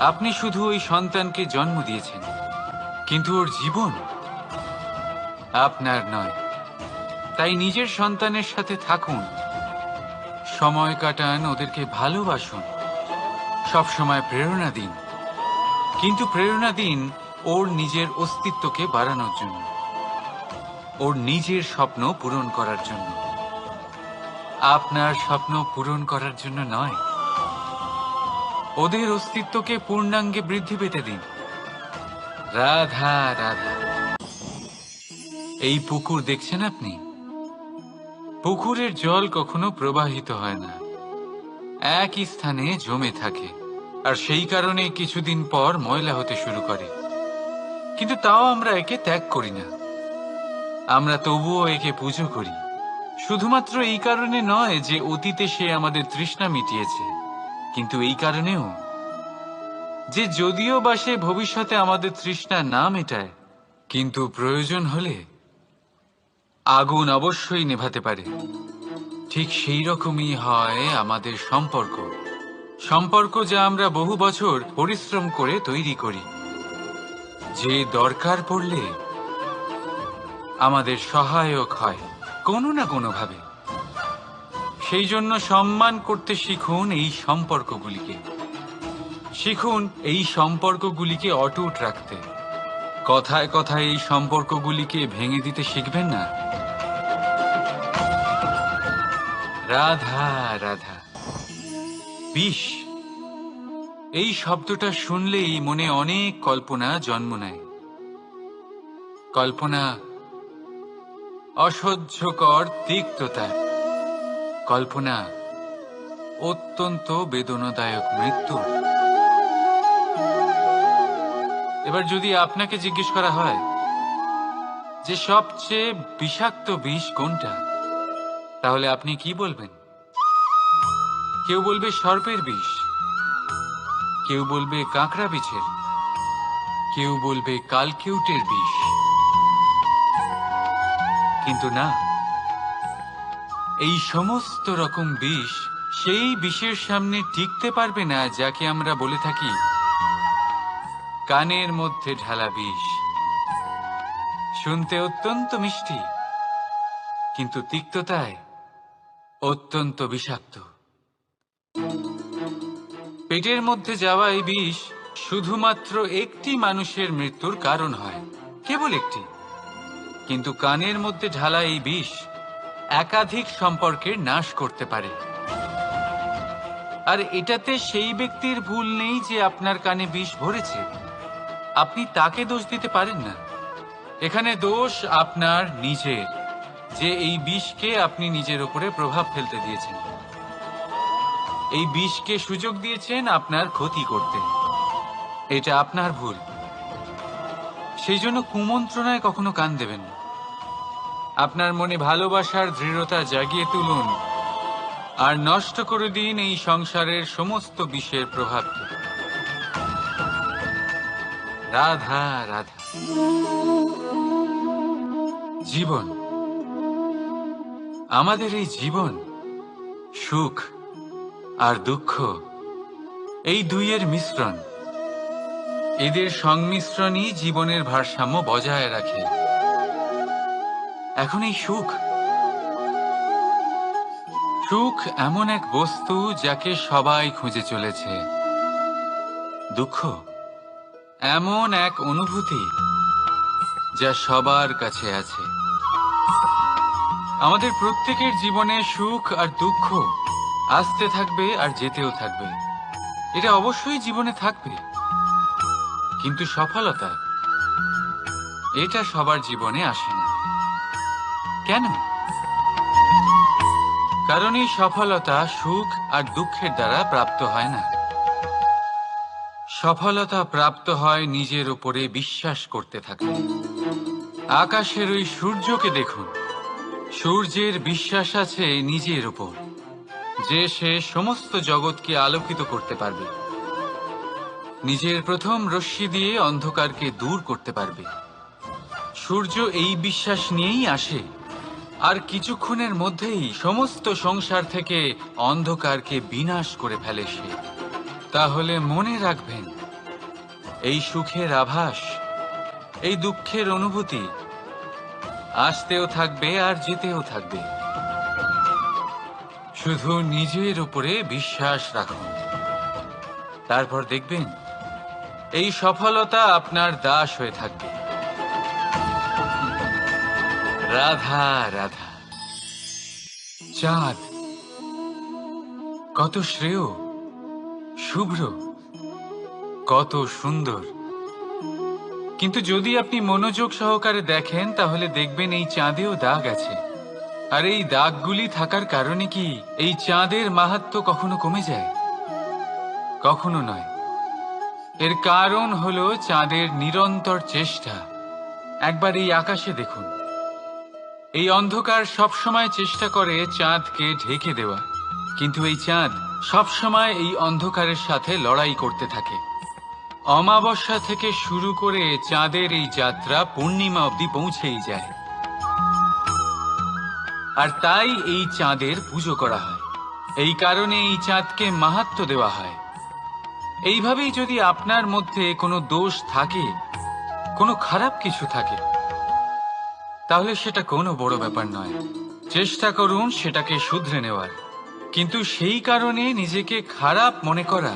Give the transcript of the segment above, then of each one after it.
আপনি শুধু ওই সন্তানকে জন্ম দিয়েছেন, কিন্তু ওর জীবন আপনার নয়। তাই নিজের সন্তানের সাথে থাকুন, সময় কাটান, ওদেরকে ভালোবাসুন সব সময় প্রেরণা দিন। কিন্তু প্রেরণা দিন ওর নিজের অস্তিত্বকে বাড়ানোর জন্য, ওর নিজের স্বপ্ন পূরণ করার জন্য। আপনার স্বপ্ন পূরণ করার জন্য নয়। ওদের অস্তিত্বকে পূর্ণাঙ্গে বৃদ্ধি পেতে দিন। রাধা রাধা। এই পুকুর দেখছেন আপনি? পুকুরের জল কখনো প্রবাহিত হয় না। একই স্থানে জমে থাকে। আর সেই কারণে কিছুদিন পর ময়লা হতে শুরু করে। কিন্তু তাও আমরা একে ত্যাগ করি না। আমরা তবুও একে পুজো করি। শুধুমাত্র এই কারণে নয় যে অতীতে সে আমাদের তৃষ্ণা মিটিয়েছে। কিন্তু এই কারণেও যে যদিও বা সে ভবিষ্যতে আমাদের তৃষ্ণা না মেটায় কিন্তু প্রয়োজন হলে আগুন অবশ্যই নেভাতে পারে। ঠিক সেই রকমই হয় আমাদের সম্পর্ক। সম্পর্ক যা আমরা বহু বছর পরিশ্রম করে তৈরি করি। যে দরকার পড়লে আমাদের সহায়ক হয়, কোনো না কোনোভাবে। সেই জন্য সম্মান করতে শিখুন এই সম্পর্কগুলিকে। শিখুন এই সম্পর্কগুলিকে অটুট রাখতে। কথায় কথায় এই সম্পর্কগুলিকে ভেঙে দিতে শিখবেন না। রাধা রাধা। বিষ। এই শব্দটা শুনলেই মনে অনেক কল্পনা জন্ম নেয়। কল্পনা অসহ্যকর তিক্ততা। কল্পনা, অত্যন্ত বেদনাদায়ক মৃত্যু। এবার যদি আপনাকে জিজ্ঞেস করা হয়, যে সবচেয়ে বিষাক্ত বিষ কোনটা, তাহলে আপনি কি বলবেন? কেউ বলবে সর্পের বিষ, কেউ বলবে কাঁকড়া বিছের কেউ বলবে কালকিউটের বিষ। কিন্তু না এই সমস্ত রকম বিষ সেই বিষের সামনে টিকতে পারবে না, যাকে আমরা বলে থাকি কানের মধ্যে ঢালা বিষ। শুনতে অত্যন্ত মিষ্টি, কিন্তু তিক্ততায় অত্যন্ত বিষাক্ত। পেটের মধ্যে যাওয়া এই বিষ শুধুমাত্র একটি মানুষের মৃত্যুর কারণ হয়, কেবল একটি। কিন্তু কানের মধ্যে ঢালা এই বিষ একাধিক সম্পর্কের নাশ করতে পারে। আর এটাতে সেই ব্যক্তির ভুল নেই যে আপনার কানে বিষ ভরেছে। আপনি তাকে দোষ দিতে পারেন না। এখানে দোষ আপনার নিজের, যে এই বিষকে আপনি নিজের উপরে প্রভাব ফেলতে দিয়েছেন। এই বিষকে সুযোগ দিয়েছেন আপনার ক্ষতি করতে। এটা আপনার ভুল। সেই জন্য কুমন্ত্রণায় কখনো কান দেবেন না। আপনার মনে ভালোবাসার দৃঢ়তা জাগিয়ে তুলুন আর নষ্ট করে দিন এই সংসারের সমস্ত বিষের প্রভাবকে রাধা রাধা। জীবন। আমাদের এই জীবন সুখ আর দুঃখ, এই দুইয়ের মিশ্রণ। এদের সংমিশ্রণই জীবনের ভারসাম্য বজায় রাখে। এখন এই সুখ। সুখ এমন এক বস্তু যাকে সবাই খুঁজে চলেছে। দুঃখ এমন এক অনুভূতি যা সবার কাছে আছে। আমাদের প্রত্যেকের জীবনে সুখ আর দুঃখ আসতে থাকবে আর যেতেও থাকবে। এটা অবশ্যই জীবনে থাকবে। কিন্তু সফলতা, এটা সবার জীবনে আসে না। কেন? কারণ এই সফলতা সুখ আর দুঃখের দ্বারা প্রাপ্ত হয় না। সফলতা প্রাপ্ত হয় নিজের উপরে বিশ্বাস করতে থাকলে আকাশের ওই সূর্যকে দেখুন। সূর্যের বিশ্বাস আছে নিজের উপর, যে সে সমস্ত জগৎকে আলোকিত করতে পারবে। নিজের প্রথম রশ্মি দিয়ে অন্ধকারকে দূর করতে পারবে। সূর্য এই বিশ্বাস নিয়েই আসে। আর কিছুক্ষণের মধ্যেই সমস্ত সংসার থেকে অন্ধকারকে বিনাশ করে ফেলে সে। তাহলে মনে রাখবেন, এই সুখের আভাস, এই দুঃখের অনুভূতি আসতেও থাকবে আর যেতেও থাকবে। শুধু নিজের উপরে বিশ্বাস রাখুন। তারপর দেখবেন, এই সফলতা আপনার দাস হয়ে থাকবে। রাধা রাধা। চাঁদ, কত শ্রেয়, শুভ্র, কত সুন্দর। কিন্তু যদি আপনি মনোযোগ সহকারে দেখেন, তাহলে দেখবেন এই চাঁদেও দাগ আছে। আর এই দাগগুলি থাকার কারণে কি এই চাঁদের মাহাত্ম কখনো কমে যায়? কখনো নয়। এর কারণ হলো চাঁদের নিরন্তর চেষ্টা। একবার এই আকাশে দেখুন। এই অন্ধকার সবসময় চেষ্টা করে চাঁদকে ঢেকে দেওয়া। কিন্তু এই চাঁদ সবসময় এই অন্ধকারের সাথে লড়াই করতে থাকে। অমাবস্যা থেকে শুরু করে চাঁদের এই যাত্রা পূর্ণিমা অবধি পৌঁছেই যায়। আর তাই এই চাঁদের পুজো করা হয়। এই কারণে এই চাঁদকে মাহাত্ম দেওয়া হয়। এইভাবেই যদি আপনার মধ্যে কোনো দোষ থাকে, কোনো খারাপ কিছু থাকে তাহলে সেটা কোনো বড় ব্যাপার নয়। চেষ্টা করুন সেটাকে শুধরে নেওয়ার। কিন্তু সেই কারণে নিজেকে খারাপ মনে করা,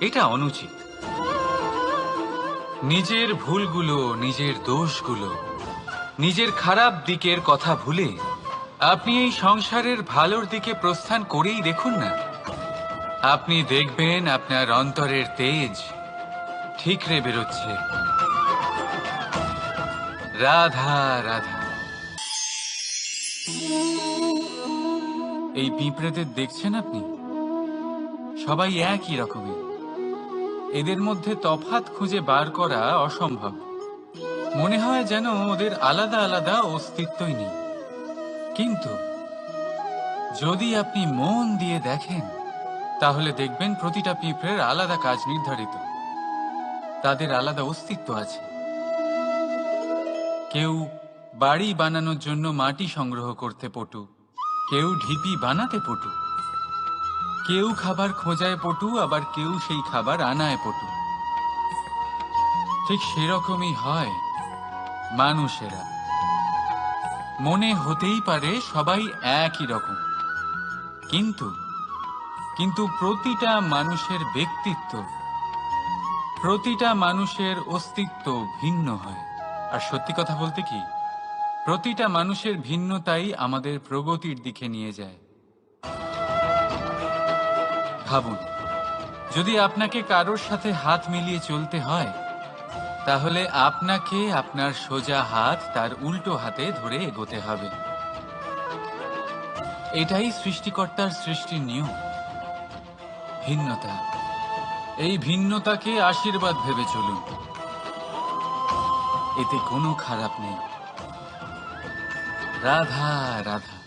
এটা অনুচিত। নিজের ভুলগুলো, নিজের দোষগুলো, নিজের খারাপ দিকের কথা ভুলে আপনি এই সংসারের ভালোর দিকে প্রস্থান করেই দেখুন না। আপনি দেখবেন আপনার অন্তরের তেজ ঠিকরে বেরোচ্ছে। রাধা রাধা। এই পিঁপড়েদের দেখছেন আপনি? সবাই একই রকমের। এদের মধ্যে তফাত খুঁজে বার করা অসম্ভব। মনে হয় যেন ওদের আলাদা আলাদা অস্তিত্বই নেই। কিন্তু যদি আপনি মন দিয়ে দেখেন, তাহলে দেখবেন প্রতিটা পিঁপড়ের আলাদা কাজ নির্ধারিত। তাদের আলাদা অস্তিত্ব আছে। কেউ বাড়ি বানানোর জন্য মাটি সংগ্রহ করতে পটু। কেউ ঢিপি বানাতে পটু। কেউ খাবার খোঁজায় পটু, আবার কেউ সেই খাবার আনায় পটু। ঠিক সেরকমই হয় মানুষেরা। মনে হতেই পারে সবাই একই রকম। কিন্তু কিন্তু প্রতিটা মানুষের ব্যক্তিত্ব, প্রতিটা মানুষের অস্তিত্ব ভিন্ন হয়। আর সত্যি কথা বলতে কি, প্রতিটা মানুষের ভিন্নতাই আমাদের প্রগতির দিকে নিয়ে যায়। ভাবুন, যদি আপনাকে কারোর সাথে হাত মিলিয়ে চলতে হয়, তাহলে আপনাকে আপনার সোজা হাত তার উল্টো হাতে ধরে এগোতে হবে। এটাই সৃষ্টিকর্তার সৃষ্টির নিয়ম। ভিন্নতা, এই ভিন্নতাকে আশীর্বাদ ভেবে চলুন। এতে কোনো খারাপ নেই। রাধা রাধা।